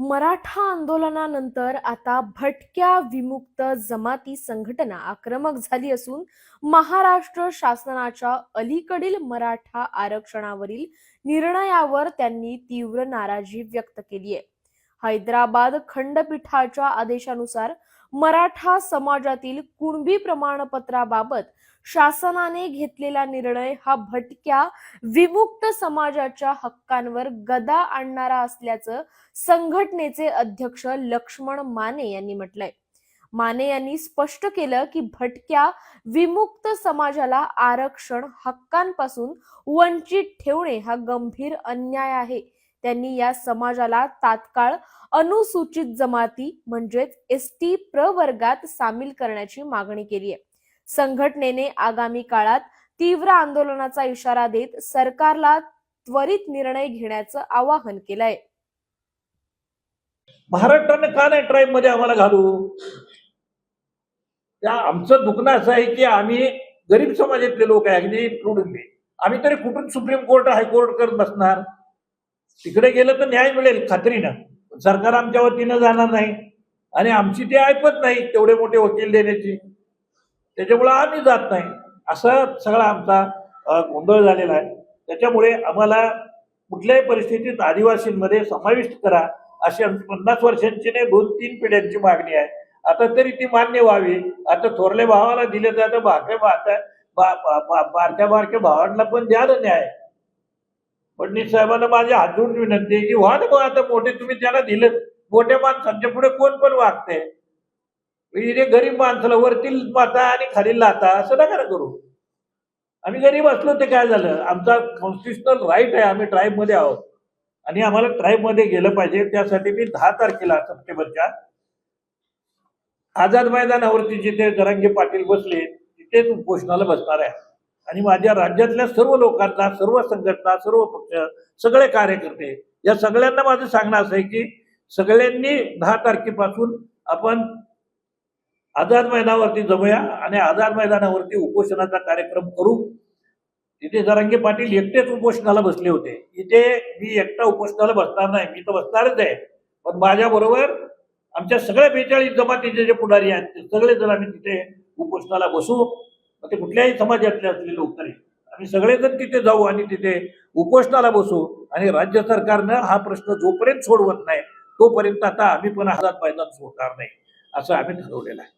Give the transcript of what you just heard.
मराठा आंदोलनानंतर आता भटक्या विमुक्त जमाती संघटना आक्रमक झाली असून महाराष्ट्र शासनाच्या अलीकडील मराठा आरक्षणावरील निर्णयावर त्यांनी तीव्र नाराजी व्यक्त केली आहे. हैदराबाद खंडपीठाच्या आदेशानुसार मराठा समाजातील कुणबी प्रमाणपत्राबाबत शासनाने घेतलेला निर्णय हा भटक्या विमुक्त समाजाच्या हक्कांवर गदा आणणारा असल्याचं संघटनेचे अध्यक्ष लक्ष्मण माने यांनी म्हटलंय. माने यांनी स्पष्ट केलं की भटक्या विमुक्त समाजाला आरक्षण हक्कांपासून वंचित ठेवणे हा गंभीर अन्याय आहे. त्यांनी या समाजाला तात्काळ अनुसूचित जमाती म्हणजेच एस टी प्रवर्गात सामील करण्याची मागणी केली आहे. संघटनेने आगामी काळात तीव्र आंदोलनाचा इशारा देत सरकारला त्वरित निर्णय घेण्याचं आवाहन केलंय महाराष्ट्राने का नाही ट्राईबमध्ये आम्हाला घालू? त्या आमचं दुखणं असं आहे की आम्ही गरीब समाजातले लोक आहे अगदी कुटुंबी आम्ही तरी कुठून सुप्रीम कोर्ट हायकोर्ट करत बसणार? तिकडे गेलं तर न्याय मिळेल खात्रीनं. सरकार आमच्या वतीनं जाणार नाही. आणि आमची ते ऐपत नाही तेवढे मोठे वकील देण्याची. त्याच्यामुळं आम्ही जात नाही. असा सगळा आमचा गोंधळ झालेला आहे. त्याच्यामुळे आम्हाला कुठल्याही परिस्थितीत आदिवासींमध्ये समाविष्ट करा अशी आमची पन्नास वर्षांची नाही दोन तीन पिढ्यांची मागणी आहे. आता तरी ती मान्य व्हावी. आता थोरल्या भावाला दिले तर आता बारक्या बारक्या बारक्या भावांना पण द्या न्याय. फडणवीस साहेबांना माझी हातून विनंती आहे की व्हा ना मग आता मोठे तुम्ही त्याला दिलं मोठ्या माणसांच्या पुढे कोण पण वागते म्हणजे गरीब माणसाला वरतील माता आणि खालील लाता असं नका करू. आम्ही गरीब असलो ते काय झालं? आमचा कॉन्स्टिट्युशनल राईट आहे आम्ही ट्राईबमध्ये आहोत. आणि आम्हाला ट्राईबमध्ये गेलं पाहिजे त्यासाठी मी दहा तारखेला सप्टेंबरच्या आझाद मैदानावरती जिथे जरांगे पाटील बसले तिथेच उपोषणाला बसणार आहे. आणि माझ्या राज्यातल्या सर्व लोकांना सर्व संघटना सर्व पक्ष सगळे कार्यकर्ते या सगळ्यांना माझं सांगणं असं आहे की सगळ्यांनी दहा तारखेपासून आपण आझाद मैदानावरती जमूया आणि आझाद मैदानावरती उपोषणाचा कार्यक्रम करू. तिथे जरांगे पाटील एकटेच उपोषणाला बसले होते. इथे मी एकटा उपोषणाला बसणार नाही. मी तर बसणारच आहे. पण माझ्याबरोबर आमच्या सगळ्या बेचाळीस जमातीचे जे पुढारी आहेत ते सगळे जण आम्ही तिथे उपोषणाला बसू. ते कुठल्याही समाजातले असलेले लोक तरी आम्ही सगळेजण तिथे जाऊ आणि तिथे उपोषणाला बसू आणि राज्य सरकारनं हा प्रश्न जोपर्यंत सोडवत नाही तोपर्यंत आता आम्ही पण हजार मैदान सोडणार नाही असं आम्ही ठरवलेलं आहे.